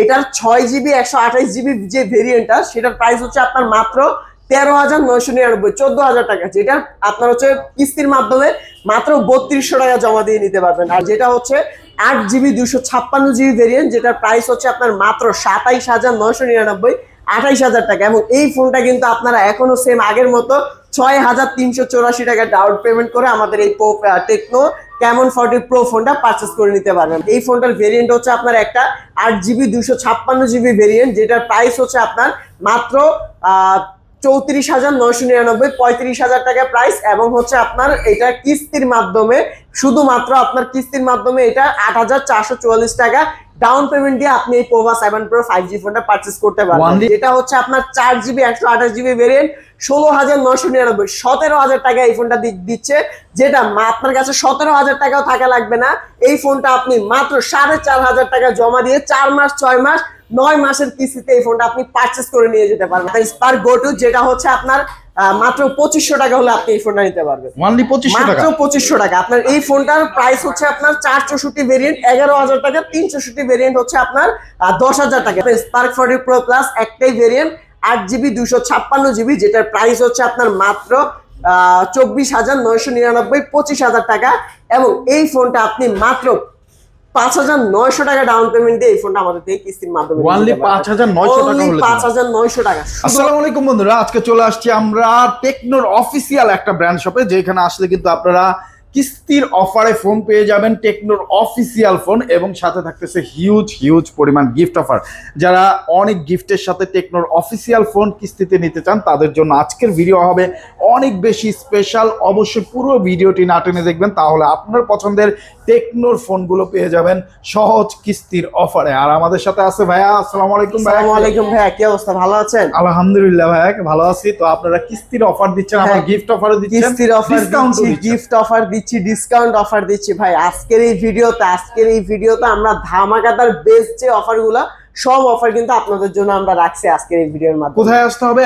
এটার ছয় জিবি, একশো আঠাইশ জিবি যে ভেরিয়েন্টটা সেটার প্রাইস হচ্ছে আপনার মাত্র তেরো হাজার নয়শো নিরানব্বই, চোদ্দ হাজার টাকা যেটা আপনার হচ্ছে কিস্তির মাধ্যমে মাত্র বত্রিশশো টাকা জমা দিয়ে নিতে পারবেন। আর যেটা হচ্ছে আট জিবি দুশো ছাপ্পান্ন জিবি ভেরিয়েন্ট যেটার প্রাইস হচ্ছে আপনার মাত্র সাতাইশ হাজার নয়শো নিরানব্বই, আঠাইশ হাজার টাকা। এবং এই ফোনটা কিন্তু আপনারা এখনও সেম আগের মতো ছয় হাজার তিনশো চৌরাশি টাকা ডাউন পেমেন্ট করে আমাদের এই টেকনো ক্যামন ফর্টি প্রো ফোনটা পারচেস করে নিতে পারবেন। এই ফোনটার ভেরিয়েন্ট হচ্ছে আপনার একটা আট জিবি দুশো ছাপ্পান্ন জিবি ভেরিয়েন্ট যেটার প্রাইস হচ্ছে আপনার মাত্র চৌত্রিশ হাজার নয়শো নিরানব্বই পঁয়ত্রিশ হাজার টাকা প্রাইস এবং হচ্ছে আপনার এটা কিস্তির মাধ্যমে শুধুমাত্র আপনার কিস্তির মাধ্যমে এটা আট হাজার চারশো চুয়াল্লিশ টাকা ডাউন পেমেন্ট দিয়ে আপনি এই Pova seven pro five G ফোনটা পারচেস করতে পারবেন। এটা হচ্ছে আপনার চার জিবি একশো আঠাশ জিবি ভেরিয়েন্ট ষোলো হাজার নয়শো নিরানব্বই সতেরো হাজার টাকা এই ফোনটা দিচ্ছে যেটা আপনার কাছে সতেরো হাজার টাকাও থাকা লাগবে না। এই ফোনটা আপনি মাত্র সাড়ে চার হাজার টাকা জমা দিয়ে চার মাস ছয় মাস নয় মাসের কিস্তিতে এই ফোনটা আপনি পারচেস করে নিয়ে যেতে পারবেন। স্পার গো টু যেটা হচ্ছে আপনার মাত্র পঁচিশশো টাকা হলে আপনি এই ফোনটা নিতে পারবেন। পঁচিশশো মাত্র পঁচিশশো টাকা। আপনার এই ফোনটার প্রাইস হচ্ছে আপনার চার চৌষট্টি ভেরিয়েন্ট এগারো হাজার টাকা তিন চৌষট্টি ভেরিয়েন্ট হচ্ছে আপনার দশ হাজার টাকা। স্পার্ক ফর্টি প্রো প্লাস একটাই ভেরিয়েন্ট আট জিবি দুশো ছাপ্পান্ন জিবি যেটার প্রাইস হচ্ছে আপনার মাত্র চব্বিশ হাজার নয়শো নিরানব্বই পঁচিশ হাজার টাকা। এবং এই ফোনটা আপনি মাত্র পাঁচ হাজার নয়শো টাকা ডাউন পেমেন্ট দিয়ে এই ফোনটা আমাদের থেকে কিস্তির মাধ্যমে নিতে Only পারবেন। 5,900 টাকা পাঁচ হাজার নয়শো টাকা আসসালামু আলাইকুম বন্ধুরা আজকে চলে আসছি আমরা টেকনোর অফিসিয়াল একটা ব্র্যান্ড শপে যেখানে আসলে কিন্তু আপনারা কিস্তির অফারে ফোন পেয়ে যাবেন টেকনোর অফিসিয়াল ফোন এবং সাথে থাকতেছে হিউজ হিউজ পরিমাণ গিফট অফার যারা অনেক গিফটের সাথে টেকনোর অফিসিয়াল ফোন কিস্তিতে নিতে চান তাদের জন্য আজকের ভিডিও হবে অনেক বেশি স্পেশাল অবশ্যই পুরো ভিডিওটি না টেনে দেখবেন তাহলে আপনার পছন্দের টেকনোর ফোনগুলো পেয়ে যাবেন সহজ কিস্তির অফারে আর আমাদের সাথে আছে ভাইয়া আসসালামু আলাইকুম ভাইয়া। আসসালামু আলাইকুম ভাইয়া কি অবস্থা? ভালো আছেন? আলহামদুলিল্লাহ ভাই ভালো আছি। তো আপনারা কিস্তির অফার দিচ্ছেন আবার হ্যাঁ, গিফট অফারও দিচ্ছেন। কিস্তির অফার ডিসকাউন্ট গিফট অফার দিচ্ছি ডিসকাউন্ট অফার দিচ্ছি। ভাই আজকের এই ভিডিওতে আজকের এই ভিডিওতে আমরা ধামাকাদার বেস্ট যে অফারগুলো সব অফার কিন্তু আপনাদের জন্য আমরা রাখছি আজকের এই ভিডিওর মাধ্যমে। কোথায় আসতে হবে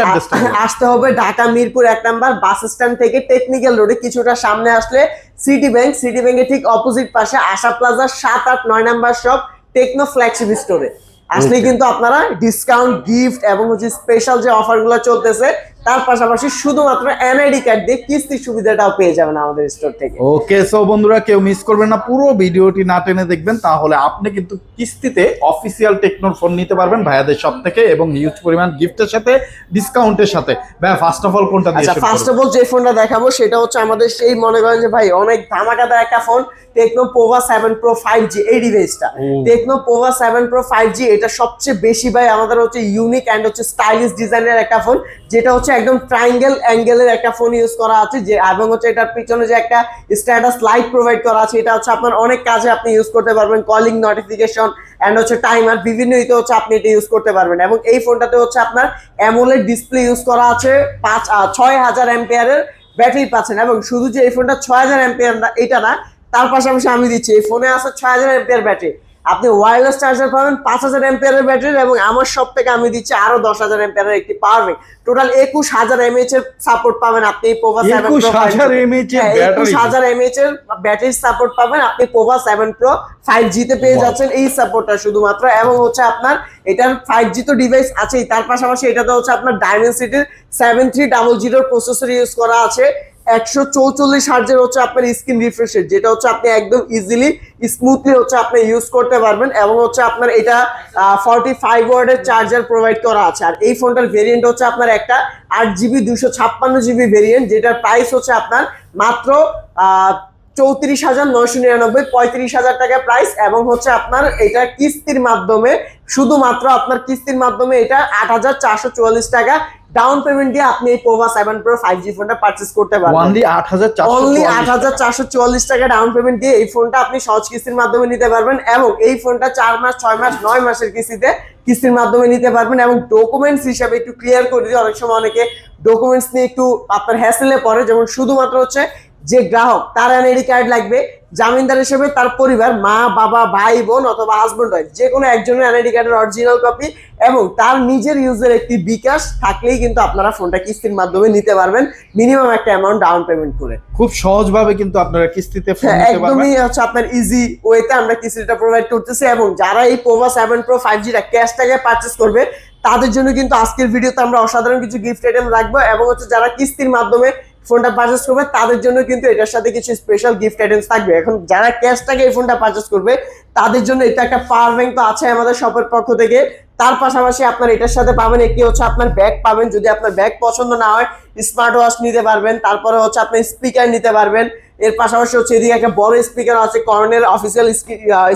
আসতে হবে ঢাকা মিরপুর এক নাম্বার বাস স্ট্যান্ড থেকে টেকনিক্যাল রোডে কিছুটা সামনে আসলে সিটি ব্যাংক সিটি ব্যাংকের ঠিক অপোজিট পাশে আশা প্লাজার সাত আট নয় নাম্বার শপ টেকনো ফ্ল্যাগশিপ স্টোরে আসলে কিন্তু আপনারা ডিসকাউন্ট গিফট এবং হচ্ছে স্পেশাল যে অফারগুলো চলতেছে তার পাশাপাশি শুধুমাত্র এনআইডি কার্ড দিয়ে কিস্তির সুবিধাটাও পেয়ে যাবেন আমাদের স্টোর থেকে। ওকে সো বন্ধুরা কেউ মিস করবেন না পুরো ভিডিওটি না টেনে দেখবেন তাহলে আপনি কিন্তু কিস্তিতে অফিসিয়াল টেকনোর ফোন নিতে পারবেন ভাইয়াদের সব থেকে এবং হিউজ পরিমাণ গিফটের সাথে ডিসকাউন্টের সাথে। ভাইয়া ফার্স্ট অফ অল কোনটা আচ্ছা ফার্স্ট অফ অল যে ফোনটা দেখাবো সেটা হচ্ছে আমাদের সেই মনে করেন যে ভাই অনেক ধামাকাদার একটা phone Tecno Pova seven pro five G এই ডিভাইসটা Tecno Pova seven pro five G এটা সবচেয়ে বেশি ভাই আমাদের হচ্ছে ইউনিক অ্যান্ড হচ্ছে স্টাইলিশ ডিজাইনের একটা ফোন যেটা হচ্ছে একদম ট্রাইঙ্গেল অ্যাঙ্গেলের একটা ফোন ইউজ করা আছে, যে এবং হচ্ছে এটার পিছনে যে একটা স্ট্যাটাস লাইট প্রোভাইড করা আছে, এটা হচ্ছে আপনার অনেক কাজে আপনি ইউজ করতে পারবেন কলিং নোটিফিকেশন অ্যান্ড হচ্ছে টাইমার বিভিন্ন ইতে হচ্ছে আপনি এটা ইউজ করতে পারবেন এবং এই ফোনটাতে হচ্ছে আপনার অ্যামোলেড ডিসপ্লে ইউজ করা আছে পাঁচ ছয় হাজার অ্যাম্পিয়ারের ব্যাটারি পাচ্ছেন এবং শুধু যে এই ফোনটা ছয় হাজার অ্যাম্পিয়ার এটা না, তার পাশাপাশি আমি দিচ্ছি, এই ফোনে আছে ছয় হাজার অ্যাম্পিয়ার ব্যাটারি আপনি ওয়্যারলেস চার্জার পাবেন পাঁচ হাজার অ্যাম্পিয়ারের ব্যাটারি এবং আমার সব থেকে আমি দিচ্ছি আরও দশ হাজার অ্যাম্পিয়ারের একটি পাওয়ার ব্যাংক টোটাল একুশ হাজার এমএইচ এর সাপোর্ট পাবেন আপনি পোভা সেভেন 21,000 mAh এর একুশ। হাজার এমএইচ এর ব্যাটারি সাপোর্ট পাবেন আপনি পোভা সেভেন প্রো ফাইভ জিতে পেয়ে যাচ্ছেন এই সাপোর্টটা শুধুমাত্র এবং হচ্ছে আপনার এটার ফাইভ জি তো ডিভাইস আছেই তার পাশাপাশি এটাতে হচ্ছে আপনার ডায়মেন্সিটির সেভেন থ্রি ডাবল জিরোর প্রসেসর ইউজ করা আছে। একশো চৌচল্লিশ হার্জের হচ্ছে আপনার স্ক্রিন রিফ্রেশের, যেটা হচ্ছে আপনি একদম ইজিলি স্মুথলি হচ্ছে আপনি ইউজ করতে পারবেন এবং হচ্ছে আপনার এটা ফর্টি ফাইভ ওয়ার্ডের চার্জার প্রোভাইড করা আছে। আর এই ফোনটার ভেরিয়েন্ট হচ্ছে আপনার একটা আট জিবি দুশো ছাপ্পান্ন জিবি ভেরিয়েন্ট যেটার প্রাইস হচ্ছে আপনার মাত্র চৌত্রিশ হাজার নয়শো নিরানব্বই পঁয়ত্রিশ হাজার টাকা প্রাইস এবং হচ্ছে আপনার এটা কিস্তির মাধ্যমে শুধুমাত্র আপনার কিস্তির মাধ্যমে এটা আট হাজার চারশো চুয়াল্লিশ টাকা ডাউন পেমেন্ট দিয়ে আপনি এই Pova seven pro five G ফোনটা পারচেস করতে পারবেন। অনলি আট হাজার অনলি আট হাজার চারশো চুয়াল্লিশ টাকা ডাউন পেমেন্ট দিয়ে এই ফোনটা আপনি সহজ কিস্তির মাধ্যমে নিতে পারবেন এবং এই ফোনটা চার মাস ছয় মাস নয় মাসের কিস্তিতে কিস্তির মাধ্যমে নিতে পারবেন এবং ডকুমেন্টস হিসাবে একটু ক্লিয়ার করে দিই। অনেক সময় অনেকে ডকুমেন্টস নিয়ে একটু আপনার হ্যাসেলে পড়ে যেমন শুধুমাত্র হচ্ছে যে গ্রাহক তার এনআইডি কার্ড লাগবে জামিনদার হিসেবে তার পরিবার মা বাবা ভাই বোন অথবা হাজবেন্ড ওয়াইফ যে কোনো একজনের এনআইডি কার্ডের অরিজিনাল কপি এবং তার নিজের ইউজের একটি বিকাশ থাকলেই কিন্তু আপনারা ফোনটা কিস্তির মাধ্যমে নিতে পারবেন। মিনিমাম একটা অ্যামাউন্ট ডাউন পেমেন্ট করে। খুব সহজভাবে কিন্তু আপনারা কিস্তিতে ফোন হ্যাঁ, নিতে পারবেন। একদমই হচ্ছে আপনার ইজি ওয়েতে আমরা কিস্তিটা প্রোভাইড করতেছি এবং যারা এই পোভা সেভেন প্রো ফাইভ জিটা ক্যাশ টাকায় পারচেস করবে তাদের জন্য কিন্তু আজকের ভিডিওতে আমরা অসাধারণ কিছু গিফট আইটেম রাখব এবং হচ্ছে যারা কিস্তির মাধ্যমে ফোনটা পারচেস করবে, তাদের জন্য কিন্তু এটার সাথে কিছু স্পেশাল গিফট আইটেমস থাকবে। এখন যারা ক্যাশ টাকা এই ফোনটা পারচেস করবে, তাদের জন্য এটা একটা পাওয়ার ব্যাংক তো আছে আমাদের শপের পক্ষ থেকে। তার পাশাপাশি আপনার এটার সাথে পাবেন একটি হচ্ছে আপনার ব্যাগ পাবেন, যদি আপনার ব্যাগ পছন্দ না হয় স্মার্ট ওয়াচ নিতে পারবেন, তারপরে হচ্ছে আপনি স্পিকার নিতে পারবেন। এর পাশাপাশি হচ্ছে এদিকে একটা বড় স্পিকার আছে কর্নের অফিসিয়াল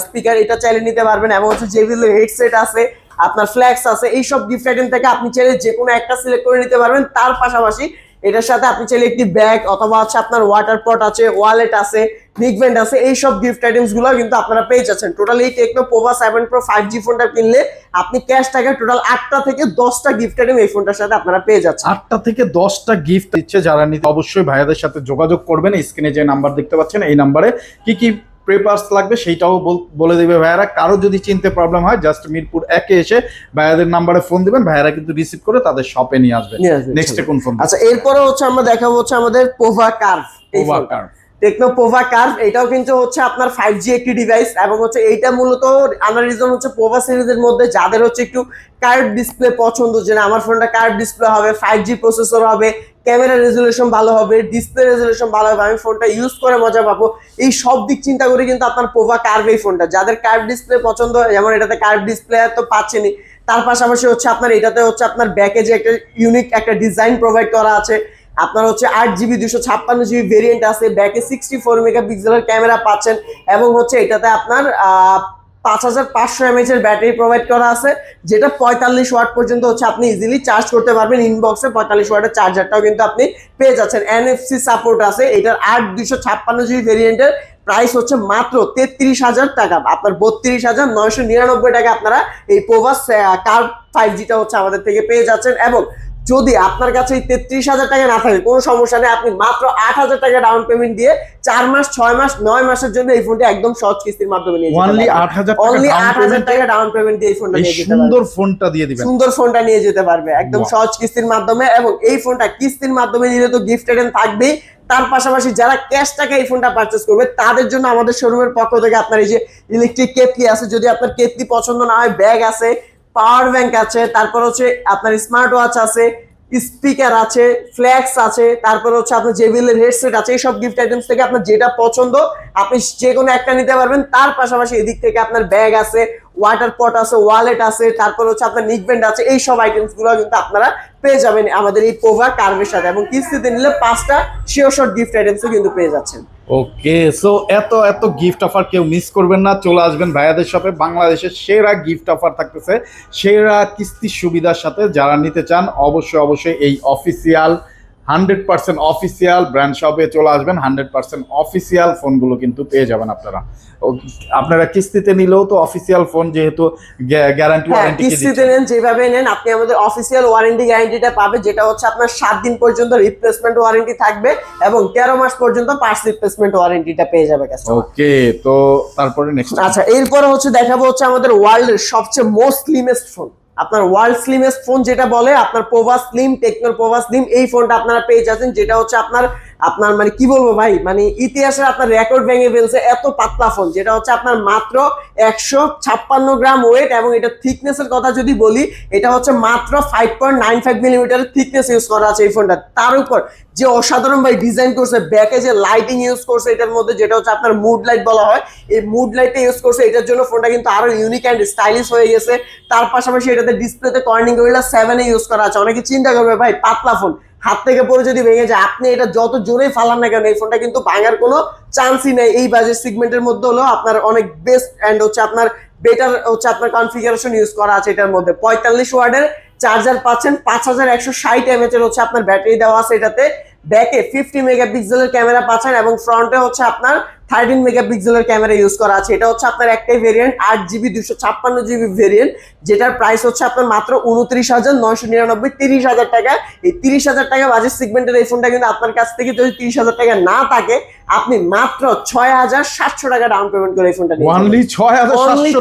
স্পিকার এটা চাইলে নিতে পারবেন। এবং হচ্ছে জেবিএল হেডসেট আছে, আপনার ফ্ল্যাক্স আছে, এইসব গিফট আইটেম থেকে আপনি চাইলে যে কোনো একটা সিলেক্ট করে নিতে পারবেন। তার পাশাপাশি এটার সাথে আপনি চাইলে একটি ব্যাগ অথবা আছে আপনার ওয়াটার পট আছে ওয়ালেট আছে নিকব্যান্ড আছে এইসব গিফট আইটেমসগুলো কিন্তু আপনারা পেয়ে যাচ্ছেন। টোটাল এই Tecno Pova seven pro five G ফোনটা কিনলে আপনি ক্যাশ টাকা টোটাল আটটা থেকে দশটা গিফট আইটেম এই ফোনটার সাথে আপনারা পেয়ে যাচ্ছেন। আটটা থেকে দশটা গিফট দিচ্ছে যারা নিতে অবশ্যই ভাইয়াদের সাথে যোগাযোগ করবেন। স্ক্রিনে যে নাম্বার দেখতে পাচ্ছেন, এই নাম্বারে কি কি পেপার্স লাগবে সেইটাও বল- দেবে ভাইয়ারা। কারও যদি চিনতে প্রবলেম হয় জাস্ট মিরপুর একে এসে ভাইয়াদের নাম্বারে ফোন দিবেন ভাইয়ারা কিন্তু রিসিভ করে তাদের শপে নিয়ে আসবে। নেক্সটে কোন ফোন আচ্ছা এরপরে হচ্ছে আমরা দেখাবো হচ্ছে আমাদের পোভা কার্ভ এই কার্ভ টেকনো পোভা কার্ভ এটাও কিন্তু হচ্ছে আপনার ফাইভ জি একটি ডিভাইস এবং হচ্ছে এইটা মূলত আনার রিজন হচ্ছে পোভা সিরিজের মধ্যে যাদের হচ্ছে একটু কার্ভ ডিসপ্লে পছন্দ যে আমার ফোনটা কার্ভ ডিসপ্লে হবে ফাইভ জি প্রসেসর হবে ক্যামেরা রেজুলেশন ভালো হবে ডিসপ্লে রেজুলেশন ভালো হবে, আমি ফোনটা ইউজ করে মজা পাবো। এই সব দিক চিন্তা করে কিন্তু আপনার পোভা কার্ভ এই ফোনটা যাদের কার্ভ ডিসপ্লে পছন্দ হয়, যেমন এটাতে কার্ভ ডিসপ্লে তো পাচ্ছেনই। তার পাশাপাশি হচ্ছে আপনার, এটাতে হচ্ছে আপনার ব্যাকে যে একটা ইউনিক একটা ডিজাইন প্রোভাইড করা আছে, আপনার হচ্ছে আট জিবি দুশো ছাপ্পান্ন জিবি ভেরিয়েন্ট আছে ব্যাকে সিক্সটি ফোর মেগা মেগাপিক্সেলের ক্যামেরা পাচ্ছেন, এবং হচ্ছে এটাতে আপনার পাঁচ হাজার পাঁচশো এমএচ এর ব্যাটারি প্রোভাইড করা আছে, যেটা পঁয়তাল্লিশ ওয়াট পর্যন্ত হচ্ছে আপনি ইজিলি চার্জ করতে পারবেন ইনবক্সে পঁয়তাল্লিশ ওয়াটের চার্জারটাও কিন্তু আপনি পেয়ে যাচ্ছেন। এনএফসি সাপোর্ট আছে, এটার আট দুশো ছাপ্পান্ন জিবি ভেরিয়েন্টের প্রাইস হচ্ছে মাত্র তেত্রিশ হাজার টাকা। আপনার বত্রিশ হাজার নয়শো নিরানব্বই টাকা আপনারা এই পোভাস কার ফাইভ জিটা হচ্ছে আমাদের থেকে পেয়ে যাচ্ছেন এবং যদি আপনার কাছে এই তেত্রিশ হাজার টাকা না থাকে কোনো সমস্যা নেই। আপনি মাত্র আট হাজার টাকা ডাউন পেমেন্ট দিয়ে চার মাস ছয় মাস নয় মাসের জন্য এই ফোনটা একদম সহজ কিস্তির মাধ্যমে নিয়ে অনলি আট হাজার অনলি আট হাজার টাকা ডাউন পেমেন্ট দিয়ে এই ফোনটা নিয়ে যেতে সুন্দর ফোনটা দিয়ে দিবেন। সুন্দর ফোনটা নিয়ে যেতে পারবে একদম সহজ কিস্তির মাধ্যমে। এবং এই ফোনটা কিস্তির মাধ্যমে নিলে তো গিফট আইটেম থাকবেই। তার পাশাপাশি যারা ক্যাশ টাকা এই ফোনটা পারচেস করবে তাদের জন্য আমাদের শোরুমের পক্ষ থেকে আপনার এই যে ইলেকট্রিক কেটলি আছে যদি আপনার কেটলি পছন্দ না হয় ব্যাগ আছে পাওয়ার ব্যাংক আছে, তারপর হচ্ছে আপনার স্মার্ট ওয়াচ আছে স্পিকার আছে ফ্ল্যাক্স আছে, তারপর হচ্ছে আপনার জেবিএল এর হেডসেট আছে, এইসব গিফট আইটেমস থেকে আপনার যেটা পছন্দ, আপনি যে কোনো একটা নিতে পারবেন। তার পাশাপাশি এদিক থেকে আপনার ব্যাগ আছে ওয়াটার পট আছে ওয়ালেট আছে, তারপর হচ্ছে আপনার নিকব্যান্ড আছে, এই সব আইটেমসগুলো কিন্তু আপনারা পেয়ে যাবেন আমাদের এই পোভা কার্ভের সাথে এবং কিস্তিতে নিলে পাঁচটা শিওর শর্ট গিফট আইটেমসও কিন্তু পেয়ে যাচ্ছেন। ওকে সো এত এত গিফট অফার কেউ মিস করবেন না, চলে আসবেন ভাইয়াদের শপে বাংলাদেশের সেরা গিফট অফার থাকতেছে, সেরা কিস্তির সুবিধার সাথে যারা নিতে চান, অবশ্যই অবশ্যই এই official hundred percent official brand শপে চলে আসবেন হান্ড্রেড পার্সেন্ট অফিসিয়াল ফোনগুলো কিন্তু পেয়ে যাবেন আপনারা। আপনারা কিস্তিতে নিলেও তো অফিসিয়াল ফোন যেহেতু গ্যারান্টি হ্যাঁ ওয়ারেন্টি কিস্তিতে নেন যেভাবে নেন আপনি আমাদের অফিসিয়াল ওয়ারেন্টি গ্যারান্টিটা পাবে যেটা হচ্ছে আপনার সাত দিন পর্যন্ত রিপ্লেসমেন্ট ওয়ারেন্টি থাকবে এবং তেরো মাস পর্যন্ত পার্টস রিপ্লেসমেন্ট ওয়ারেন্টিটা পেয়ে যাবে ওকে তো তারপরে নেক্সট আচ্ছা এরপরে হচ্ছে দেখাবো হচ্ছে আমাদের ওয়ার্ল্ডের সবচেয়ে মোস্ট স্লিমেস্ট ফোন আপনার ওয়ার্ল্ড স্লিমেস্ট ফোন যেটা বলে, আপনার পোভা স্লিম টেকনোর পোভা স্লিম এই ফোনটা আপনারা পেয়ে যাচ্ছেন, যেটা হচ্ছে আপনার আপনার মানে কি বলব ভাই? মানে ইতিহাসে আপনার রেকর্ড ভেঙে ফেলছে এত পাতলা ফোন যেটা হচ্ছে আপনার মাত্র একশো ছাপ্পান্ন গ্রাম ওয়েট এবং এটা থিকনেসের কথা যদি বলি, এটা হচ্ছে মাত্র five point nine five millimetre thickness use করা আছে এই ফোনটা তার উপর যে অসাধারণ ভাই ডিজাইন করছে ব্যাকে যে লাইটিং ইউজ করছে, এটার মধ্যে যেটা হচ্ছে আপনার মুড লাইট বলা হয়, এই মুড লাইটটা ইউজ করছে, এটার জন্য ফোনটা কিন্তু আরও ইউনিক অ্যান্ড স্টাইলিশ হয়ে গেছে। তার পাশাপাশি এটাতে ডিসপ্লেতে কর্নিং গরিলা সেভেনে ইউজ করা আছে। অনেকে চিন্তা করবে ভাই, পাতলা ফোন হাত থেকে পরে যদি ভেঙে যায়, আপনি এটা যত জোরে ফালান না কেন, এই ফোনটা কিন্তু ভাঙার কোনো চান্সই নেই। এই বাজেট সিগমেন্টের মধ্যে হলো আপনার অনেক বেস্ট অ্যান্ড হচ্ছে আপনার বেটার হচ্ছে আপনার কনফিগারেশন ইউজ করা আছে এটার মধ্যে। পঁয়তাল্লিশ ওয়ার্ডের চার্জার পাচ্ছেন পাঁচ হাজার একশো ষাট এমএচ এর হচ্ছে আপনার ব্যাটারি দেওয়া আছে এটাতে। ব্যাকে ফিফটি মেগাপিক্সেলের ক্যামেরা পাচ্ছেন এবং ফ্রন্টে হচ্ছে আপনার থার্টিন মেগাপিক্সেলের ক্যামেরা ইউজ করা আছে। এটা হচ্ছে আপনার একটাই ভেরিয়েন্ট আট জিবি দুশো ছাপ্পান্ন জিবি ভেরিয়েন্ট যেটার প্রাইস হচ্ছে আপনার মাত্র উনত্রিশ হাজার নয়শো নিরানব্বই তিরিশ হাজার টাকা। এই তিরিশ হাজার টাকা বাজেট সেগমেন্টের এই ফোনটা কিন্তু আপনার কাছ থেকে যদি তিরিশ হাজার টাকা না থাকে আপনি মাত্র ছয় হাজার সাতশো টাকা ডাউন পেমেন্ট করে এই ফোনটা নিয়ে ছয় হাজার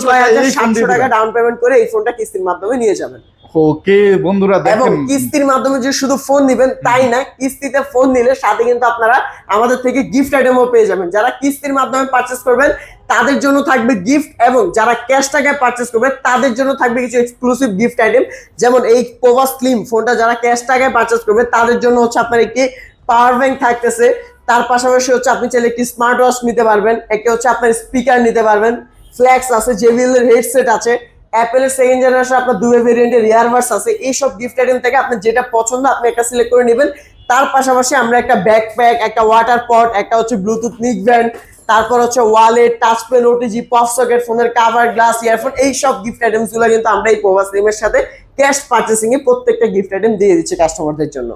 ছয় হাজার সাতশো টাকা ডাউন পেমেন্ট করে এই ফোনটা কিস্তির মাধ্যমে নিয়ে যাবেন। ওকে বন্ধুরা দেখেন। কিস্তির মাধ্যমে যে শুধু ফোন নিবেন তাই না? কিস্তিতে ফোন নিলে সাথে কিন্তু আপনারা আমাদের থেকে গিফট আইটেমও পেয়ে যাবেন। যারা কিস্তির মাধ্যমে পারচেস করবেন তাদের জন্য থাকবে গিফট এবং যারা ক্যাশ টাকায় পারচেস করবে তাদের জন্য থাকবে কিছু এক্সক্লুসিভ গিফট আইটেম যেমন এই কোভা স্লিম ফোনটা যারা ক্যাশ টাকায় পারচেস করবে তাদের জন্য হচ্ছে আপনার একটি পাওয়ার ব্যাংক থাকতেছে। তার পাশাপাশি হচ্ছে আপনি চাইলে একটি স্মার্ট ওয়াচ নিতে পারবেন একটি হচ্ছে আপনার স্পিকার নিতে পারবেন। ফ্ল্যাক্স আছে জেবিএল এর হেডসেট আছে। অ্যাপেলের সেকেন্ড জেনারেশন আপনার দুই ভেরিয়েন্টের ইয়ারবাডস আছে, এইসব গিফট আইটেম থেকে আপনি যেটা পছন্দ আপনি একটা সিলেক্ট করে নেবেন। তার পাশাপাশি আমরা একটা ব্যাকপ্যাক একটা ওয়াটার পট একটা হচ্ছে ব্লুটুথ নিক ব্যান্ড তারপর হচ্ছে wallet touch pen OTG pop socket ফোনের কাভার গ্লাস ইয়ারফোন এই সব গিফট আইটেমসগুলো কিন্তু আমরা এই পোভা স্লিমের সাথে ক্যাশ পার্চেসিং এ প্রত্যেকটা গিফট আইটেম দিয়ে দিচ্ছি কাস্টমারদের জন্য।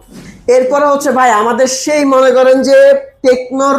এরপরে হচ্ছে ভাই, আমাদের সেই মনে করেন যে টেকনোর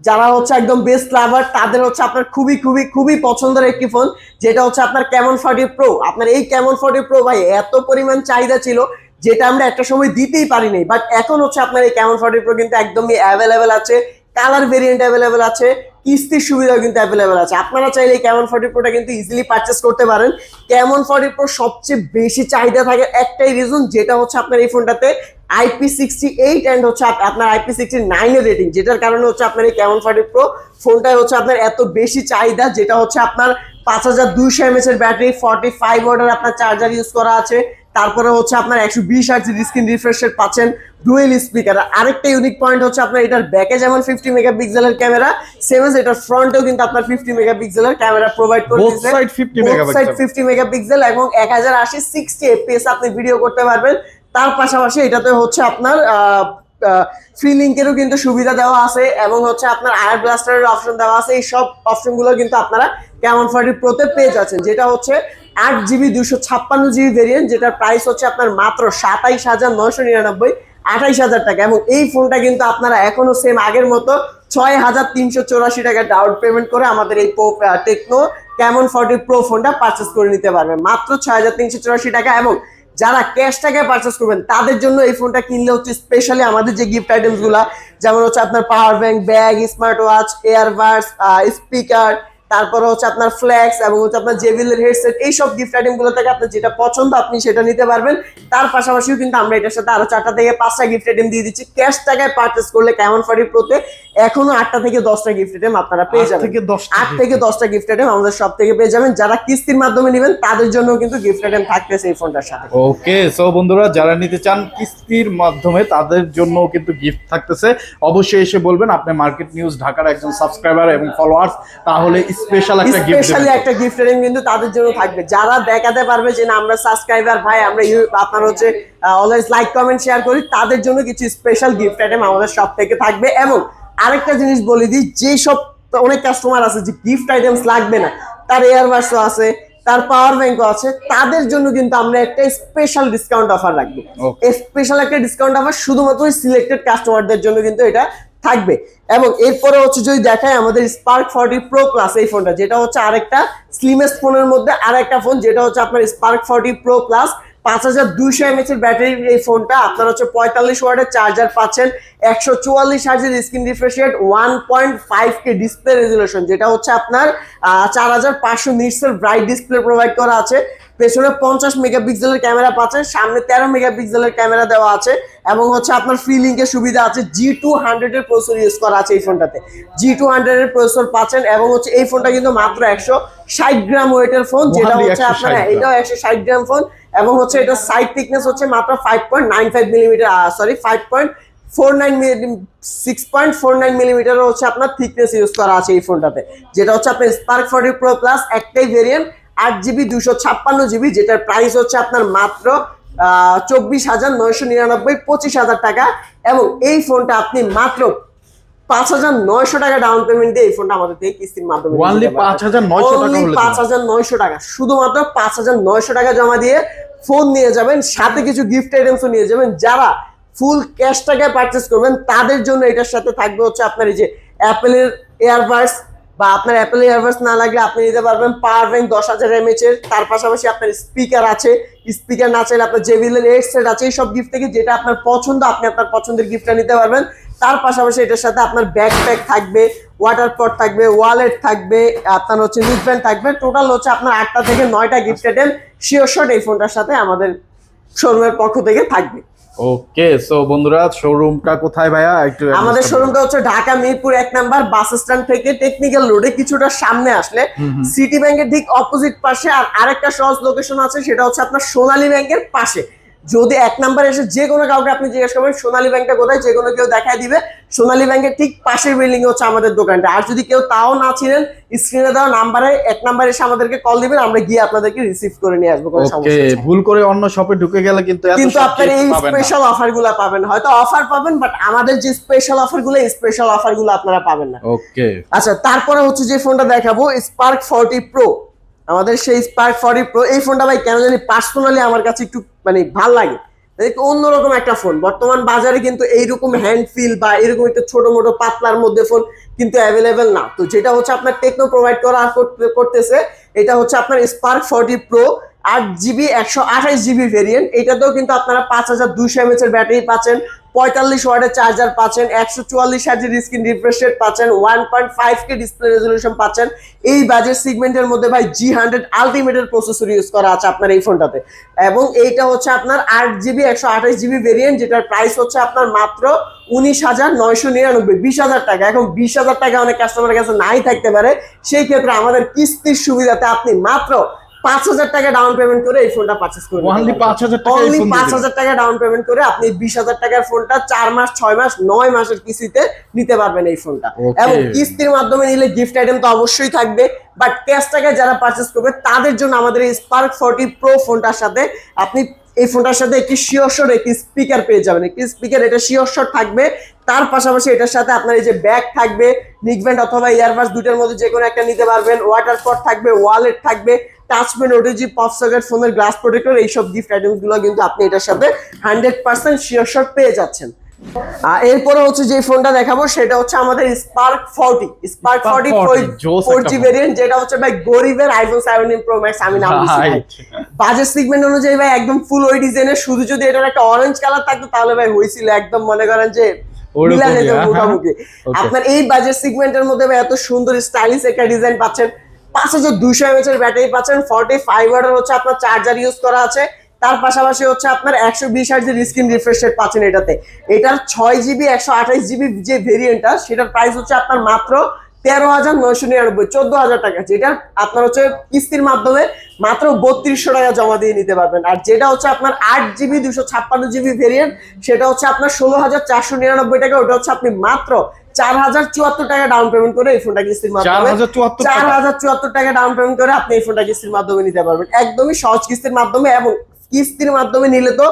যারা হচ্ছে একদম বেস্ট লাভার তাদের হচ্ছে আপনার খুবই খুবই খুবই পছন্দের একটি ফোন যেটা হচ্ছে আপনার ক্যামন ফর্টি প্রো আপনার এই ক্যামন ফর্টি প্রো ভাই, এত পরিমাণ চাহিদা ছিল, যেটা আমরা একটা সময় দিতেই পারিনি। বাট এখন হচ্ছে আপনার এই ক্যামন ফর্টি প্রো কিন্তু একদমই অ্যাভেলেবেল আছে কালার ভেরিয়েন্ট অ্যাভেলেবেল আছে, কিস্তির সুবিধাও কিন্তু অ্যাভেলেবেল আছে। আপনারা চাইলে এই ক্যামন ফর্টি প্রোটা কিন্তু ইজিলি পারচেস করতে পারেন। ক্যামন ফর্টি প্রো সবচেয়ে বেশি চাহিদা থাকে একটাই রিজন যেটা হচ্ছে আপনার এই ফোনটাতে আইপি সিক্সটি এইট অ্যান্ড হচ্ছে আপনার আইপি সিক্সটি নাইনের রেটিং যেটার কারণে হচ্ছে আপনার এই ক্যামন ফর্টি প্রো ফোনটায় হচ্ছে আপনার এত বেশি চাহিদা যেটা হচ্ছে আপনার পাঁচ হাজার দুইশো এমএচ এর ব্যাটারি ফর্টি ফাইভ ওয়াটের আপনার চার্জার ইউজ করা আছে। তারপরে হচ্ছে আপনার একশো বিশ আর্জি স্ক্রিন রিফ্রেশ রেট পাচ্ছেন ডুয়েল স্পিকার আরেকটা ইউনিক পয়েন্ট হচ্ছে আপনার এটার ব্যাকে যেমন ফিফটি মেগাপিক্সেলের ক্যামেরা সেম এস এটার ফ্রন্টেও কিন্তু আপনার ফিফটি মেগাপিক্সেলের ক্যামেরা প্রোভাইড করে মেগাপিক্সেল ফিফটি মেগাপিক্সেল এবং এক হাজার আশি সিক্সটি এফপিএস আপনি ভিডিও করতে পারবেন। তার পাশাপাশি এটাতে হচ্ছে আপনার ফ্রি লিঙ্কেরও কিন্তু সুবিধা দেওয়া আছে এবং হচ্ছে আপনার আয়ার ব্লাস্টারের অপশন দেওয়া আছে। এই সব অপশনগুলো কিন্তু আপনারা ক্যামন ফর্টি প্রোতে পেয়ে যাচ্ছেন। যেটা হচ্ছে আট জিবি দুশো ছাপ্পান্ন জিবি ভেরিয়েন্ট যেটার প্রাইস হচ্ছে আপনার মাত্র সাতাইশ হাজার নয়শো নিরানব্বই, আঠাইশ হাজার টাকা এবং এই ফোনটা কিন্তু আপনারা এখনও সেম আগের মতো ছয় হাজার তিনশো চৌরাশি টাকা ডাউন পেমেন্ট করে আমাদের এই টেকনো ক্যামন ফর্টি প্রো ফোনটা পারচেস করে নিতে পারবেন। মাত্র ছয় হাজার তিনশো চৌরাশি টাকা এবং যারা ক্যাশ টাকায় পারচেস করবেন, তাদের জন্য এই ফোনটা কিনলে হচ্ছে স্পেশালি আমাদের যে গিফট আইটেমসগুলা, যেমন হচ্ছে আপনার power bank bag smart watch earbuds speaker তারপরে হচ্ছে আপনার ফ্ল্যাক্স এবং হচ্ছে আপনার জেবিলের হেডসেট এইসব গিফট আইটেমগুলো থেকে আপনার যেটা পছন্দ আপনি সেটা নিতে পারবেন। তার পাশাপাশিও কিন্তু আমরা এটার সাথে আরও চারটা থেকে পাঁচটা গিফট আইটেম দিয়ে দিচ্ছি। ক্যাশ টাকায় পারচেস করলে কেমন ফারি প্রোতে এখনও আটটা থেকে দশটা গিফট আইটেম আপনারা পেয়ে যাবেন। আট থেকে দশটা গিফট আইটেম আমাদের সব থেকে পেয়ে যাবেন। যারা কিস্তির মাধ্যমে নেবেন তাদের জন্য কিন্তু গিফট আইটেম থাকতেছে এই ফোনটার সাথে। ওকে সো বন্ধুরা যারা নিতে চান কিস্তির মাধ্যমে তাদের জন্য কিন্তু গিফট থাকতেছে। অবশ্যই এসে বলবেন আপনি মার্কেট নিউজ ঢাকার একজন সাবস্ক্রাইবার এবং ফলোয়ার্স তাহলে স্পেশাল একটা গিফট স্পেশালি একটা গিফট কিন্তু তাদের জন্য থাকবে। যারা দেখাতে পারবে যে না আমরা সাবস্ক্রাইবার ভাই আমরা আপনার হচ্ছে অলওয়েজ লাইক কমেন্ট শেয়ার করি তাদের জন্য কিছু স্পেশাল গিফট আইটেম আমাদের সব থেকে থাকবে। এবং আরেকটা জিনিস বলে দিই যে সব অনেক কাস্টমার আছে যে গিফট আইটেমস লাগবে না তার এয়ারবাসও আছে তার পাওয়ার ব্যাংকও আছে তাদের জন্য কিন্তু আমরা একটা স্পেশাল ডিসকাউন্ট অফার রাখব। স্পেশাল একটা ডিসকাউন্ট অফার শুধুমাত্র সিলেক্টেড কাস্টমারদের জন্য কিন্তু এটা থাকবে। এবং এরপরে হচ্ছে যদি দেখায় আমাদের স্পার্ক ফর্টি প্রো প্লাস এই ফোনটা, যেটা হচ্ছে আরেকটা স্লিমেস্ট ফোনের মধ্যে আরেকটা ফোন, যেটা হচ্ছে আপনার স্পার্ক ফর্টি প্রো প্লাস পাঁচ হাজার দুইশো এমএচ এর ব্যাটারির এই ফোনটা, আপনার হচ্ছে পঁয়তাল্লিশ ওয়াটের চার্জার পাচ্ছেন, একশো চুয়াল্লিশ হার্জের screen refresh rate one point five K display resolution যেটা হচ্ছে আপনার চার হাজার পাঁচশো নিটসের ব্রাইট ডিসপ্লে প্রোভাইড করা আছে। পেছনে পঞ্চাশ মেগাপিক্সেলের ক্যামেরা পাচ্ছেন সামনে তেরো মেগাপিক্সেলের ক্যামেরা দেওয়া আছে এবং হচ্ছে আপনার ফ্রি লিঙ্কের সুবিধা আছে জি টু হান্ড্রেড এর প্রসেসর ইউজ করা আছে এই ফোনটাতে জি টু হান্ড্রেড এর প্রসেসর পাচ্ছেন এবং হচ্ছে এই ফোনটা কিন্তু মাত্র একশো ষাট গ্রাম ওয়েটের ফোন যেটা হচ্ছে আপনার এটাও একশো ষাট গ্রাম ফোন এবং হচ্ছে এটা সাইড থিকনেস হচ্ছে মাত্র five point nine five millimetre sorry five point four nine six point four nine millimetre হচ্ছে আপনার থিকনেস ইউজ করা আছে এই ফোনটাতে যেটা হচ্ছে আপনার স্পার্ক ফর্টি প্রো প্লাস একটাই ভেরিয়েন্ট আট জিবি দুশো ছাপ্পান্ন জিবি যেটার প্রাইস হচ্ছে আপনার মাত্র চব্বিশ হাজার নয়শো নিরানব্বই পঁচিশ হাজার টাকা। এবং এই ফোনটা আপনি মাত্র পাঁচ হাজার নয়শো টাকা ডাউন পেমেন্ট দিয়ে এই ফোনটা আমাদের থেকে কিস্তির মাধ্যমে। পাঁচ হাজার পাঁচ হাজার নয়শো টাকা। শুধুমাত্র পাঁচ হাজার নয়শো টাকা জমা দিয়ে ফোন নিয়ে যাবেন সাথে কিছু গিফট আইটেমসও নিয়ে যাবেন যারা ফুল ক্যাশ টাকায় পারচেস করবেন তাদের জন্য এটার সাথে থাকবে হচ্ছে আপনার এই যে অ্যাপেলের এয়ারবাডস বা আপনার অ্যাপেল এয়ারবাডস না লাগলে আপনি নিতে পারবেন পাওয়ার ব্যাংক দশ হাজার এমএচ এর। তার পাশাপাশি আপনার স্পিকার আছে। স্পিকার না চাইলে আপনার জেবিএল এর সেট আছে এই সব গিফট থেকে যেটা আপনার পছন্দ, আপনি আপনার পছন্দের গিফটটা নিতে পারবেন। তার পাশাপাশি এটার সাথে আপনার ব্যাকপ্যাক থাকবে ওয়াটার পট থাকবে ওয়ালেট থাকবে, আপনার হচ্ছে নিকব্যান্ড থাকবে। টোটাল হচ্ছে আপনার আটটা থেকে নয়টা গিফট আইটেম শিওর শট এই ফোনটার সাথে আমাদের শোরুমের পক্ষ থেকে থাকবে। ওকে সো বন্ধুরা শোরুমটা কোথায় ভাইয়া? একটু আমাদের শোরুমটা হচ্ছে ঢাকা মিরপুর এক নাম্বার বাস স্ট্যান্ড থেকে টেকনিক্যাল রোডে কিছুটা সামনে আসলে সিটি ব্যাংকের ঠিক অপোজিট পাশে আর আরেকটা সহজ লোকেশন আছে সেটা হচ্ছে আপনার সোনালী ব্যাংকের পাশে। যদি এক নাম্বার এসে যে কোনো কাউকে আপনি জিজ্ঞেস করবেন সোনালী ব্যাংকটা কোথায় যে কোনো কেউ দেখায় দিবে। সোনালী ব্যাংকের ঠিক পাশের বিল্ডিং হচ্ছে আমাদের দোকানটা। আর যদি কেউ তাও না ছিলেন স্ক্রিনে দেওয়া নাম্বারে এক নাম্বার এসে আমাদেরকে কল দিবেন আমরা গিয়ে আপনাদেরকে রিসিভ করে নিয়ে আসব কোনো সমস্যা নেই। ভুল করে অন্য শপে ঢুকে গেলে কিন্তু কিন্তু আপনার এই স্পেশাল অফারগুলা পাবেন। হয়তো অফার পাবেন বাট আমাদের যে স্পেশাল অফারগুলো স্পেশাল অফারগুলো আপনারা পাবেন না। ওকে আচ্ছা তারপরে হচ্ছে যে ফোনটা দেখাবো স্পার্ক ফর্টি প্রো আমাদের সেই স্পার্ক ফর্টি প্রো এই ফোনটা ভাই কেন জানি পার্সোনালি আমার কাছে একটু মানে ভালো লাগে। অন্যরকম একটা ফোন বর্তমান বাজারে কিন্তু এইরকম হ্যান্ড ফিল বা এরকম একটা ছোট মোটো পাতলার মধ্যে ফোন কিন্তু অ্যাভেলেবেল না। তো যেটা হচ্ছে আপনার টেকনো প্রোভাইড করা করতেছে, এটা হচ্ছে আপনার স্পার্ক ফর্টি প্রো আট জিবি একশো আঠাশ জিবি ভেরিয়েন্ট এটাতেও কিন্তু আপনারা পাঁচ হাজার দুইশো এমএচ এর ব্যাটারি পাচ্ছেন, পঁয়তাল্লিশ ওয়াটের চার্জার পাচ্ছেন, একশো চুয়াল্লিশ হার্জের স্ক্রিন রিফ্রেশ রেট পাচ্ছেন one point five K display resolution পাচ্ছেন। এই বাজেট সিগমেন্টের মধ্যে ভাই জি হান্ড্রেড আলটিমেটের প্রসেসর ইউজ করা আছে আপনার এই ফোনটাতে এবং এইটা হচ্ছে আপনার আট জিবি একশো আঠাশ জিবি ভেরিয়েন্ট যেটার প্রাইস হচ্ছে আপনার মাত্র উনিশ হাজার নয়শো নিরানব্বই, বিশ হাজার টাকা। এখন বিশ হাজার টাকা অনেক কাস্টমারের কাছে নাই থাকতে পারে। সেই ক্ষেত্রে আমাদের কিস্তির সুবিধাতে আপনি মাত্র পাঁচ হাজার টাকা ডাউন পেমেন্ট করে এই ফোনটা পারচেস করবেন অনলি পাঁচ হাজার টাকা অনলি পাঁচ হাজার টাকা ডাউন পেমেন্ট করে আপনি বিশ হাজার টাকার ফোনটা চার মাস ছয় মাস নয় মাসের কিস্তিতে নিতে পারবেন এই ফোনটা. এবং কিস্তির মাধ্যমে নিলে গিফট আইটেম তো অবশ্যই থাকবে বাট ক্যাশ টাকায় যারা পারচেস করবে তাদের জন্য আমাদের এই স্পার্ক ফোর্টি প্রো ফোনটার সাথে আপনি এই ফোনটার সাথে একটি শিওর একটি স্পিকার পেয়ে যাবেন। একটি স্পিকার এটা শিওর থাকবে। তার পাশাপাশি এটার সাথে আপনার এই যে ব্যাগ থাকবে নিকব্যান্ড অথবা ইয়ারবাস দুটোর মধ্যে যে কোনো একটা নিতে পারবেন। ওয়াটার পট থাকবে ওয়ালেট থাকবে touch pen OTG pop socket ফোনের গ্লাস প্রোটেক্টর এইসব গিফট আইটেমসগুলো কিন্তু আপনি এটার সাথে হান্ড্রেড পার্সেন্ট শিওরশট পেয়ে যাচ্ছেন। এরপরে হচ্ছে যে ফোনটা দেখাবো সেটা হচ্ছে আমাদের Spark forty Spark forty four G variant যেটা হচ্ছে ভাই গরিবের আইফোন সেভেন্টিন প্রো ম্যাক্স আমি নাম। বাজেট সিগমেন্ট অনুযায়ী ভাই একদম ফুল ওই ডিজাইনের শুধু যদি এটার একটা অরেঞ্জ কালার থাকতো তাহলে ভাই হয়েছিল একদম মনে করেন যে যেত হ্যাঁ, মোটামুটি। আপনার এই বাজেট সিগমেন্টের মধ্যে ভাই এত সুন্দর স্টাইলিশ একটা ডিজাইন পাচ্ছেন। পাঁচ হাজার দুশো এমএচ এর ব্যাটারি পাচ্ছেন। ফর্টি ফাইভ হচ্ছে আপনার চার্জার ইউজ করা আছে। তার পাশাপাশি হচ্ছে আপনার একশো বিশ হার্জের স্ক্রিন রিফ্রেশ রেট পাচ্ছেন এটাতে। এটার ছয় জিবি একশো আঠাশ জিবি যে ভেরিয়েন্টটা সেটার প্রাইস হচ্ছে আপনার মাত্র তেরো হাজার নয়শো নিরানব্বই চোদ্দ হাজার টাকা। যেটা আপনার হচ্ছে কিস্তির মাধ্যমে মাত্র বত্রিশশো টাকা জমা দিয়ে নিতে পারবেন। আর যেটা হচ্ছে আপনার আট জিবি দুশো ছাপ্পান্ন জিবি ভেরিয়েন্ট সেটা হচ্ছে আপনার ষোলো হাজার চারশো নিরানব্বই টাকা। ওটা হচ্ছে আপনি মাত্র চার হাজার চুয়াত্তর টাকা ডাউন পেমেন্ট করে এই ফোনটা কিস্তির মাধ্যমে 4,074 চার হাজার চুয়াত্তর টাকা ডাউন পেমেন্ট করে আপনি এই ফোনটা কিস্তির মাধ্যমে নিতে পারবেন। একদমই সহজ কিস্তির মাধ্যমে এবং কিস্তির মাধ্যমে নিলে তো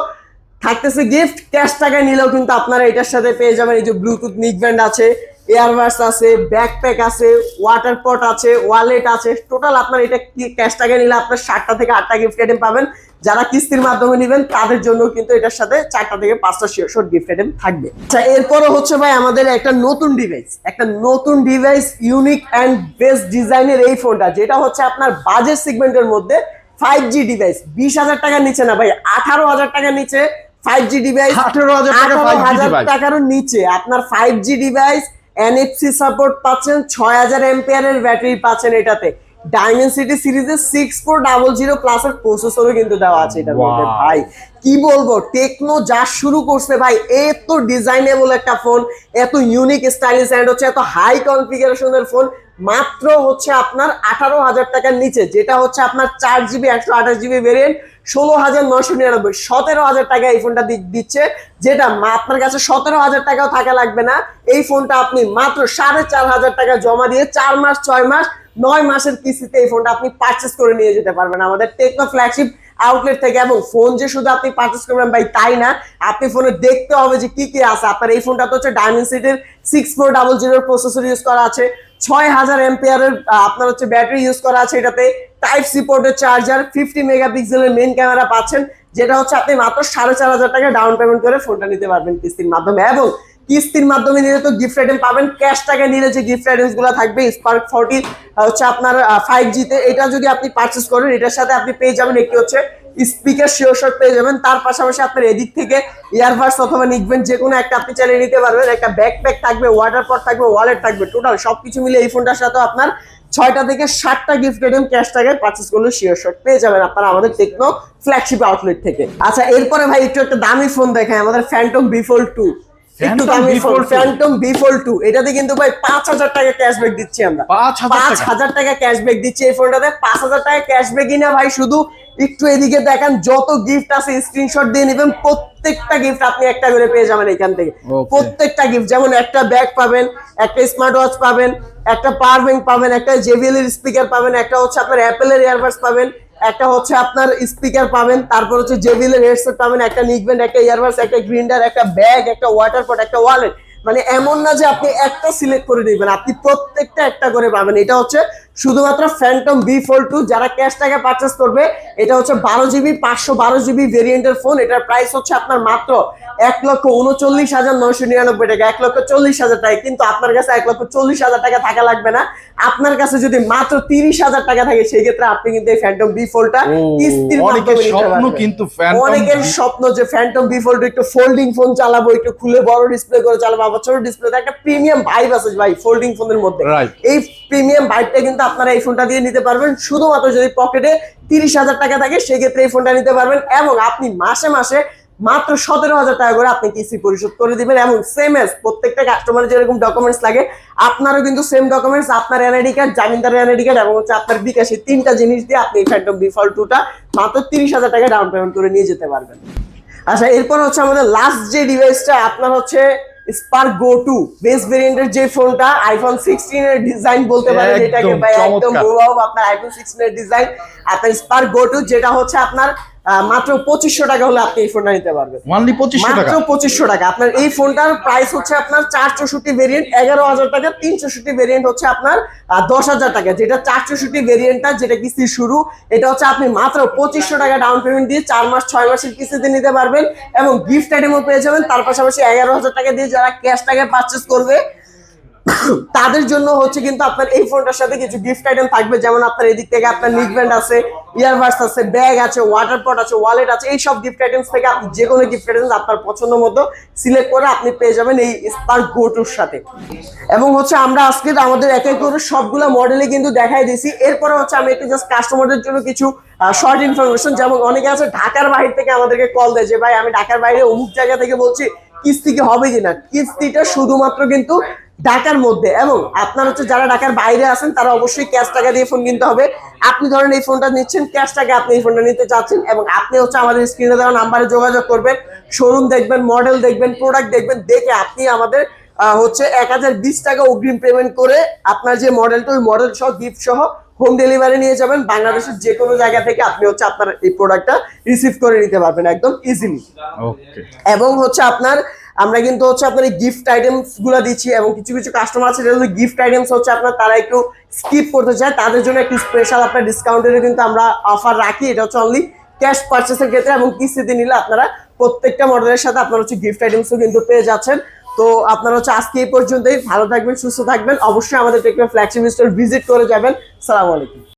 থাকতেছে গিফট ক্যাশ টাকায় নিলেও কিন্তু আপনারা এটার সাথে পেয়ে যাবেন এই যে ব্লুটুথ নিকব্যান্ড আছে এয়ারবাস আছে ব্যাকপ্যাক আছে ওয়াটার পট আছে ওয়ালেট আছে টোটাল আপনার এটা ক্যাশ টাকায় নিলে আপনার সাতটা থেকে আটটা গিফট আইটেম পাবেন। যারা কিস্তির মাধ্যমে নেবেন, তাদের জন্য কিন্তু এটার সাথে চারটা থেকে পাঁচটা শিওর গিফট আইটেম থাকবে। আচ্ছা এরপরও হচ্ছে ভাই আমাদের একটা নতুন ডিভাইস একটা নতুন ডিভাইস ইউনিক অ্যান্ড বেস্ট ডিজাইনের এই ফোনটা যেটা হচ্ছে আপনার বাজেট সেগমেন্টের মধ্যে ফাইভ জি ডিভাইস বিশ হাজার টাকার নিচে না ভাই আঠারো হাজার টাকার নিচে ফাইভ জি ডিভাইস 18,000 টাকা 5G হাজার। টাকারও নিচে। আপনার five G device NFC support পাচ্ছেন ছয় হাজার এম্পিয়ারের ব্যাটারি পাচ্ছেন এটাতে। ডায়মন্ড সিটি সিরিজের six four double zero plus এর প্রসেসরও কিন্তু দেওয়া আছে এটার মধ্যে। ভাই কি বলব? টেকনো যা শুরু করছে ভাই এত ডিজাইনেবল একটা ফোন এত ইউনিক স্টাইলিশ অ্যান্ড হচ্ছে এত হাই কনফিগারেশনের ফোন মাত্র হচ্ছে আপনার আঠারো হাজার টাকার নিচে, যেটা হচ্ছে আপনার চার জিবি একশো আঠাশ জিবি ভেরিয়েন্ট ষোলো হাজার নশো নিরানব্বই, সতেরো হাজার টাকা এই ফোনটা দিচ্ছে, যেটা আপনার কাছে সতেরো হাজার টাকাও থাকা লাগবে না। এই ফোনটা আপনি মাত্র সাড়ে চার হাজার টাকা জমা দিয়ে চার মাস, ছয় মাস, নয় মাসের কিস্তিতে এই ফোনটা আপনি পারচেস করে নিয়ে যেতে পারবেন। আমাদের টেকনো ফ্ল্যাগশিপ আউটলেট থেকে এবং ফোন যে শুধু আপনি পারচেস করবেন ভাই, তাই না? আপনি ফোনে দেখতে হবে যে কি কি আছে। আপনার এই ফোনটা তো হচ্ছে ডায়মন্ড সিটির সিক্স ফোর ডাবল জিরোর প্রসেসর ইউজ করা আছে। ছয় হাজার এম্পিয়ারের আপনার হচ্ছে ব্যাটারি ইউজ করা আছে এটাতে। টাইপ সি পোর্টের চার্জার ফিফটি মেগাপিক্সেলের মেন ক্যামেরা পাচ্ছেন, যেটা হচ্ছে আপনি মাত্র সাড়ে চার হাজার টাকা ডাউন পেমেন্ট করে ফোনটা নিতে পারবেন কিস্তির মাধ্যমে। এবং কিস্তির মাধ্যমে নিলে তো গিফট আইটেম পাবেন। ক্যাশ টাকা নিলে যে গিফট আইটেমসগুলো থাকবে স্পার্ক ফোরটি হচ্ছে আপনার ফাইভ জিতে এটা যদি আপনি পারচেস করেন, এটার সাথে আপনি পেয়ে যাবেন একটি হচ্ছে স্পিকার শিওর শট পেয়ে যাবেন। তার পাশাপাশি আপনার এদিক থেকে ইয়ারবাডস অথবা নিকবেন যে কোনো একটা আপনি চালিয়ে নিতে পারবেন। একটা ব্যাকপ্যাক থাকবে ওয়াটার পট থাকবে ওয়ালেট থাকবে টোটাল সবকিছু মিলে এই ফোনটার সাথে আপনার ছয়টা থেকে ষাটটা গিফট আইটেম ক্যাশ টাকায় পারচেস করলে শিওর শট পেয়ে যাবেন আপনারা আমাদের টেকনো ফ্ল্যাগশিপ আউটলেট থেকে। আচ্ছা এরপরে ভাই একটু একটা দামি ফোন দেখায় আমাদের ফ্যান্টম বিফোল টু একটু Phantom দামি B phone Fold 2? Phantom V fold two এটাতে কিন্তু ভাই পাঁচ হাজার টাকা ক্যাশব্যাক দিচ্ছি আমরা। পাঁচ হাজার টাকা? ক্যাশব্যাক দিচ্ছে এই ফোনটাতে। পাঁচ হাজার টাকা ক্যাশব্যাকই না ভাই শুধু একটু এদিকে দেখেন যত গিফট আছে স্ক্রিনশট দিয়ে নেবেন প্রত্যেকটা গিফট আপনি একটা করে পেয়ে যাবেন এখান থেকে। প্রত্যেকটা গিফট যেমন একটা ব্যাগ পাবেন একটা স্মার্ট ওয়াচ পাবেন একটা পাওয়ার ব্যাংক পাবেন একটা জেবিএল এর স্পিকার পাবেন একটা হচ্ছে আপনার অ্যাপেলের ইয়ারবাডস পাবেন একটা হচ্ছে আপনার স্পিকার পাবেন, তারপর হচ্ছে জেবিলের হেডসেট পাবেন, একটা নিকবেন একটা ইয়ারবাস একটা গ্রিন্ডার একটা ব্যাগ একটা ওয়াটার পট একটা ওয়ালেট মানে এমন না যে আপনি একটা সিলেক্ট করে নেবেন আপনি প্রত্যেকটা একটা করে পাবেন। এটা হচ্ছে শুধুমাত্র ফ্যান্টম বি ফোর টু যারা ক্যাশ টাকা পারচেস করবে এটা হচ্ছে বারো জিবি পাঁচশো বারো জিবি ভেরিয়েন্টের ফোন এটার প্রাইস হচ্ছে আপনার মাত্র এক লক্ষ উনচল্লিশ হাজার নয়শো নিরানব্বই টাকা এক লক্ষ চল্লিশ হাজার টাকা কিন্তু আপনার কাছে এক লক্ষ চল্লিশ হাজার টাকা থাকা লাগবে না। আপনার কাছে যদি মাত্র তিরিশ হাজার টাকা থাকে সেই ক্ষেত্রে আপনি কিন্তু এই ফ্যান্টম বি ফোরটা কিস্তির অনেকের মাধ্যমে কিন্তু অনেকের স্বপ্ন যে ফ্যান্টম বি ফোল্ড একটু ফোল্ডিং ফোন চালাবো একটু খুলে বড় ডিসপ্লে করে চালাবো আবার ছোট ডিসপ্লে একটা প্রিমিয়াম ভাইব আছে ভাই ফোল্ডিং ফোনের মধ্যে। এই প্রিমিয়াম ভাইবটা কিন্তু আপনারা এই ফোনটা দিয়ে নিতে পারবেন। শুধুমাত্র যদি পকেটে তিরিশ হাজার টাকা থাকে, সেক্ষেত্রে এই ফোনটা নিতে পারবেন এবং আপনি মাসে মাসে মাত্র সতেরো হাজার টাকা করে আপনি কিস্তি পরিশোধ করে দিবেন এবং সেম এস প্রত্যেকটা কাস্টমারের যেরকম ডকুমেন্টস লাগে, আপনারও কিন্তু সেম ডকুমেন্টস আপনার এনআইডি কার্ড জামিনদারের এনআইডি কার্ড এবং হচ্ছে আপনার বিকাশে তিনটা জিনিস দিয়ে আপনি ফ্যান্টম বিফল টুটা মাত্র তিরিশ হাজার টাকা ডাউন পেমেন্ট করে নিয়ে যেতে পারবেন। আচ্ছা এরপর হচ্ছে আমাদের লাস্ট যে ডিভাইসটা আপনার হচ্ছে স্পার্ক গো টু বেস ভেরিয়েন্টের যে ফোনটা আইফোন সিক্সটিন এর ডিজাইন বলতে পারেন যেটাকে এটাকে ভাই একদম। আপনার আইফোন সিক্সটিন এর ডিজাইন আপনার স্পার্ক গো টু যেটা হচ্ছে আপনার মাত্র পঁচিশশো টাকা হলে আপনি এই ফোনটা নিতে পারবেন। পঁচিশশো টাকা? মাত্র পঁচিশশো টাকা। আপনার এই ফোনটার প্রাইস হচ্ছে আপনার চার চৌষট্টি ভেরিয়েন্ট এগারো হাজার টাকা তিন চৌষট্টি ভেরিয়েন্ট হচ্ছে আপনার দশ হাজার টাকা। যেটা চার চৌষট্টি ভেরিয়েন্টটা যেটা কিস্তি শুরু এটা হচ্ছে আপনি মাত্র পঁচিশশো টাকা ডাউন পেমেন্ট দিয়ে চার মাস ছয় মাসের কিস্তিতে নিতে পারবেন এবং গিফট আইটেমও পেয়ে যাবেন। তার পাশাপাশি এগারো হাজার টাকা দিয়ে যারা ক্যাশ টাকায় পারচেস করবে তাদের জন্য হচ্ছে কিন্তু আপনার এই ফোনটার সাথে কিছু গিফট আইটেম থাকবে, যেমন আপনার এদিক থেকে আপনার নিকব্যান্ড আছে ইয়ারবাডস আছে ব্যাগ আছে ওয়াটার পট আছে ওয়ালেট আছে এই সব গিফট আইটেমস থেকে আপনি যে কোনো গিফট আইটেমস আপনার পছন্দ মতো সিলেক্ট করে আপনি পেয়ে যাবেন এই স্পার্ক গোটুর সাথে। এবং হচ্ছে আমরা আজকে আমাদের এক এক করে সবগুলো মডেলে কিন্তু দেখাই দিয়েছি। এরপরে হচ্ছে আমি একটু জাস্ট কাস্টমারদের জন্য কিছু শর্ট ইনফরমেশন যেমন অনেকে আছে ঢাকার বাইরে থেকে আমাদেরকে কল দেয় যে, ভাই, আমি ঢাকার বাইরে অমুক জায়গা থেকে বলছি, কিস্তি কি হবে কিনা? কিস্তিটা শুধুমাত্র কিন্তু ঢাকার মধ্যে। এবং আপনার হচ্ছে যারা ঢাকার বাইরে আছেন তারা অবশ্যই ক্যাশ টাকা দিয়ে ফোন কিনতে হবে। আপনি ধরেন এই ফোনটা নিচ্ছেন ক্যাশ টাকা আপনি এই ফোনটা নিতে চাচ্ছেন এবং আপনি হচ্ছে আমাদের স্ক্রিনে দেওয়া নাম্বারে যোগাযোগ করবেন। শোরুম দেখবেন মডেল দেখবেন প্রোডাক্ট দেখবেন দেখে আপনি আমাদের হচ্ছে এক হাজার বিশ টাকা অগ্রিম পেমেন্ট করে আপনার যে মডেলটা ওই মডেল সহ গিফট সহ হোম ডেলিভারি নিয়ে যাবেন। বাংলাদেশের যে কোনো জায়গা থেকে আপনি হচ্ছে আপনার এই প্রোডাক্টটা রিসিভ করে নিতে পারবেন একদম ইজিলি ওকে এবং হচ্ছে আপনার আমরা কিন্তু হচ্ছে আপনার এই গিফট আইটেমসগুলো দিচ্ছি এবং কিছু কিছু কাস্টমার আছে যেগুলো গিফট আইটেমস হচ্ছে আপনার তারা একটু স্কিপ করতে চায়, তাদের জন্য একটু স্পেশাল আপনার ডিসকাউন্টের কিন্তু আমরা অফার রাখি। এটা হচ্ছে অনলি ক্যাশ পার্চেসের ক্ষেত্রে এবং কিস্তিতে নিলে আপনারা প্রত্যেকটা মডেলের সাথে আপনারা হচ্ছে গিফট আইটেমসও কিন্তু পেয়ে যাচ্ছেন। তো আপনারা হচ্ছে আজকে এই পর্যন্তই। ভালো থাকবেন, সুস্থ থাকবেন। অবশ্যই আমাদের টেকনো ফ্ল্যাগশিপ স্টোর ভিজিট করে যাবেন। সালাম আলাইকুম।